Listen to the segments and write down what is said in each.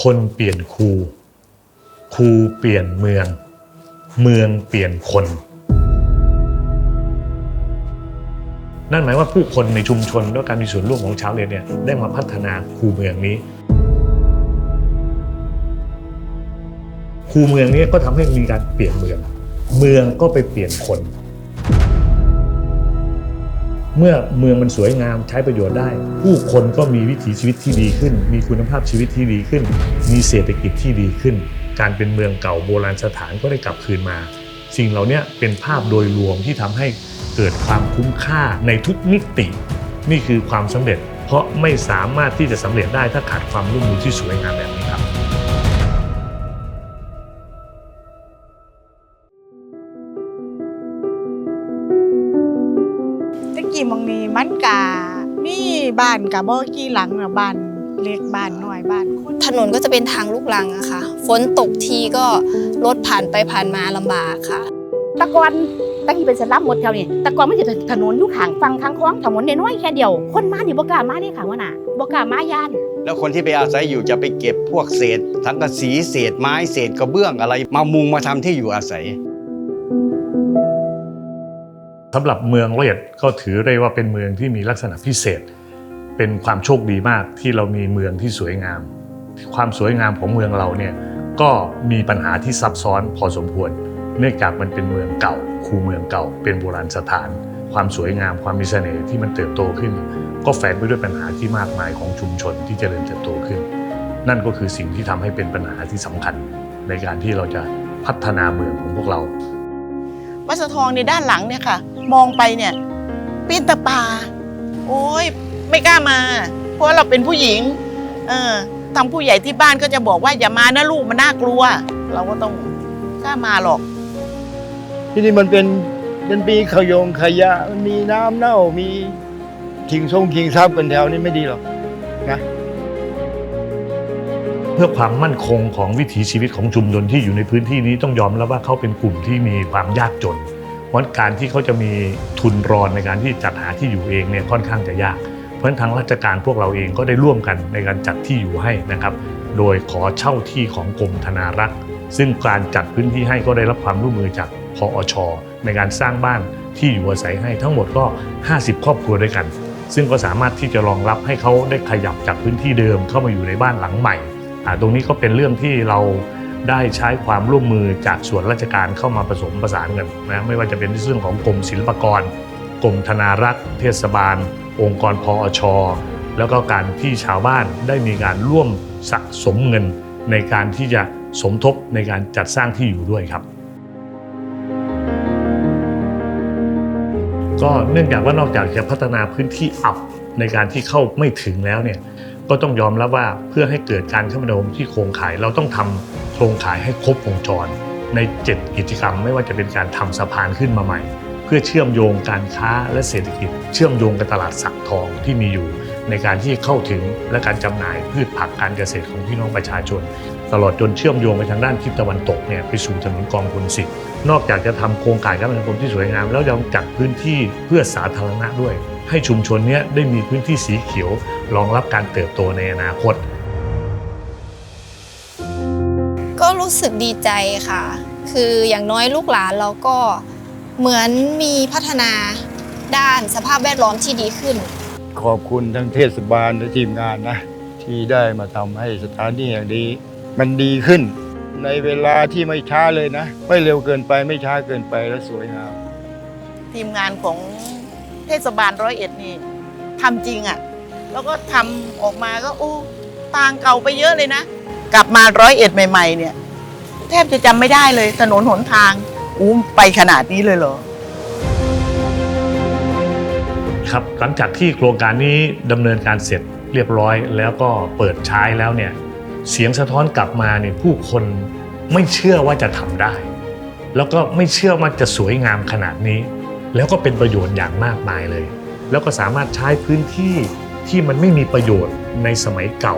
คนเปลี่ยนครู ครูเปลี่ยนเมือง เมืองเปลี่ยนคน นั่นหมายว่าผู้คนในชุมชนด้วยการมีส่วนร่วมของชาวเรียนเนี่ยได้มาพัฒนาคูเมืองนี้ คูเมืองนี้ก็ทำให้มีการเปลี่ยนเมือง เมืองก็ไปเปลี่ยนคน เมื่อเมืองมันสวยงามใช้ประโยชน์ได้ ผู้คนก็มีวิถีชีวิตที่ดีขึ้น มีคุณภาพชีวิตที่ดีขึ้น มีเศรษฐกิจที่ดีขึ้น การเป็นเมืองเก่าโบราณสถานก็ได้กลับคืนมา สิ่งเหล่านี้เป็นภาพโดยรวมที่ทำให้เกิดความคุ้มค่าในทุกมิติ นี่คือความสำเร็จ เพราะไม่สามารถที่จะสำเร็จได้ถ้าขาดความร่วมมือที่สวยงามแบบนี้ มีบ้านกะบ่กี่หลังนะบ้านเล็กบ้านน้อยบ้านคนถนนก็จะเป็นทางลูกรังอะค่ะ ฝนตกทีก็รถผ่านไปผ่านมาลำบากค่ะแตะกอนตะกี้เป็นสลับหมดแถวนี้แตะกอนมันจะถนนอยู่ข้างฟังทางคลองถนนน้อยๆแค่เดียว คนมานี่บ่กล้ามาเด้ค่ะว่าน่ะบ่กล้ามาย่านแล้วคนที่ไปอาศัยอยู่จะไปเก็บพวกเศษทั้งกระสีเศษไม้เศษกระเบื้องอะไร มามุงมาทำที่อยู่อาศัย สำหรับเมืองเอ็ดก็ถือได้ว่าเป็นเมืองที่มีลักษณะพิเศษ เป็นความโชคดีมากที่เรามีเมืองที่สวยงาม ความสวยงามของเมืองเราเนี่ยก็มีปัญหาที่ซับซ้อนพอสมควร เนื่องจากมันเป็นเมืองเก่า คูเมืองเก่า เป็นโบราณสถาน ความสวยงามความมีเสน่ห์ที่มันเติบโตขึ้น ก็แฝงไปด้วยปัญหาที่มากมายของชุมชนที่เจริญเติบโตขึ้น นั่นก็คือสิ่งที่ทำให้เป็นปัญหาที่สำคัญ ในการที่เราจะพัฒนาเมืองของพวกเราวัดสะทองในด้านหลังเนี่ยค่ะ มองไปเนี่ยปีนตะปา โอ้ยไม่กล้ามา เพราะว่าเราเป็นผู้หญิง เออทางผู้ใหญ่ที่บ้านก็จะบอกว่าอย่ามานะลูกมันน่ากลัว เราก็ต้องกล้ามาหรอก ที่นี่มันเป็นเป็นปีขยงขยะมันมีน้ำเน่ามีทิ้งทรงทิ้งซับกันแถวนี้ไม่ดีหรอกนะเพื่อความมั่นคงของวิถีชีวิตของชุมชนที่อยู่ในพื้นที่นี้ต้องยอมรับว่าเขาเป็นกลุ่มที่มีความยากจน เพราะการที่เขาจะมีทุนรอนในการที่จัดหาที่อยู่เองเนี่ยค่อนข้างจะยาก เพราะฉะนั้นทางราชการพวกเราเองก็ได้ร่วมกันในการจัดที่อยู่ให้นะครับ โดยขอเช่าที่ของกรมธนารักษ์ ซึ่งการจัดพื้นที่ให้ก็ได้รับความร่วมมือจากพออช ในการสร้างบ้านที่อยู่อาศัยให้ทั้งหมดก็ 50 ครอบครัวด้วยกัน ซึ่งก็สามารถที่จะรองรับให้เขาได้ขยับจากพื้นที่เดิมเข้ามาอยู่ในบ้านหลังใหม่ตรงนี้ก็เป็นเรื่องที่เรา ได้ใช้ความร่วมมือจากส่วนราชการเข้ามาผสมประสานกันนะไม่ว่าจะเป็นในเรื่องของกรมศิลปากรกรมธนารักษ์เทศบาล องค์กรพออชแล้วก็การที่ชาวบ้านได้มีการร่วมสะสมเงิน ในการที่จะสมทบในการจัดสร้างที่อยู่ด้วยครับ ก็เนื่องจากว่านอกจากจะพัฒนาพื้นที่อับในการที่เข้าไม่ถึงแล้วเนี่ยก็ต้องยอมรับว่าเพื่อให้เกิดการเข้ามที่โครงข่ายเราต้องทำโค รงข่ายให้ครบวงจร ใน 7 กิจกรรม ไม่ว่าจะเป็นการทำสะพานขึ้นมาใหม่ เพื่อเชื่อมโยงการค้าและเศรษฐกิจ เชื่อมโยงกับตลาดสักทองที่มีอยู่ ในการที่เข้าถึงและการจำหน่ายพืชผักการเกษตรของพี่น้องประชาชน ตลอดจนเชื่อมโยงไปทางด้านทิศตะวันตกเนี่ยไปสู่ถนนกองพลสิทธ์นอกจากจะทำโครงข่ายการสังคมที่สวยงามแล้วยังจัดพื้นที่เพื่อสาธารณะด้วย ให้ชุมชนเนี้ยได้มีพื้นที่สีเขียวรองรับการเติบโตในอนาคต รู้สึกดีใจค่ะ คืออย่างน้อยลูกหลานเราก็เหมือนมีพัฒนาด้านสภาพแวดล้อมที่ดีขึ้น ขอบคุณทั้งเทศบาลและทีมงานนะ ที่ได้มาทำให้สถานีอย่างนี้มันดีขึ้น ในเวลาที่ไม่ช้าเลยนะ ไม่เร็วเกินไปไม่ช้าเกินไปและสวยงามทีมงานของเทศบาลร้อยเอ็ดนี่ทำจริงอะ่ะ แล้วก็ทำออกมาก็โอ้ต่างเก่าไปเยอะเลยนะ กลับมาร้อยเอ็ดใหม่ ๆ เนี่ย แทบจะจำไม่ได้เลยถนนหนทางอู้ไปขนาดนี้เลยเหรอ ครับหลังจากที่โครงการนี้ดำเนินการเสร็จเรียบร้อย แล้วก็เปิดใช้แล้วเนี่ยเสียงสะท้อนกลับมาเนี่ยผู้คนไม่เชื่อว่าจะทำได้ แล้วก็ไม่เชื่อว่าจะสวยงามขนาดนี้ แล้วก็เป็นประโยชน์อย่างมากมายเลย แล้วก็สามารถใช้พื้นที่ที่มันไม่มีประโยชน์ในสมัยเก่า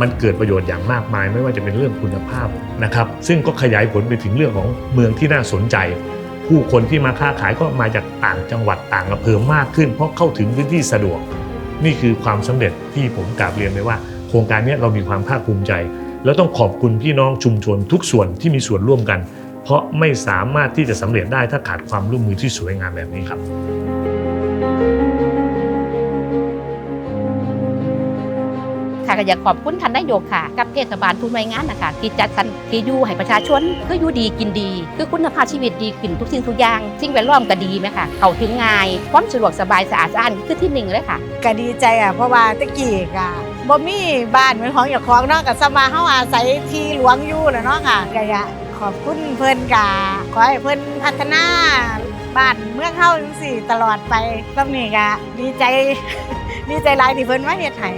มันเกิดประโยชน์อย่างมากมาย ไม่ว่าจะเป็นเรื่องคุณภาพนะครับซึ่งก็ขยายผลไปถึงเรื่องของเมืองที่น่าสนใจ ผู้คนที่มาค้าขายก็มาจากต่างจังหวัดต่างอำเภอมากขึ้น เพราะเข้าถึงพื้นที่สะดวก นี่คือความสำเร็จที่ผมกราบเรียนเลยว่า โครงการนี้เรามีความภาคภูมิใจ แล้วต้องขอบคุณพี่น้องชุมชนทุกส่วนที่มีส่วนร่วมกัน เพราะไม่สามารถที่จะสำเร็จได้ถ้าขาดความร่วมมือที่สวยงามแบบนี้ครับ ก็อยากขอบคุณท่านนายกค่ะ กับเทศบาลทุกหน่วยงานนะคะที่จัดสรรที่อยู่ให้ประชาชนคืออยู่ดีกินดี คือคุณภาพชีวิตดีขึ้นทุกสิ่งทุกอย่างสิ่งแวดล้อมก็ดีไหมคะเข้าถึงง่ายความสะดวกสบายสะอาดสะอ้านคือที่หนึ่งเลยค่ะก็ดีใจอะเพราะว่าตะกี้ก็บ่มีบ้านเหมือนของเจ้าของเนาะก็สมาเฮาอาศัยที่หลวงอยู่แหล้วเนาะค่ะก็อยากขอบคุณเพิ่นกะขอให้เพิ่นพัฒนาบ้านเมืองเฮาจังซี่ตลอดไปตรงนี้ก็ดีใจดีใจหลายที่เพิ่นมาเฮ็ดให้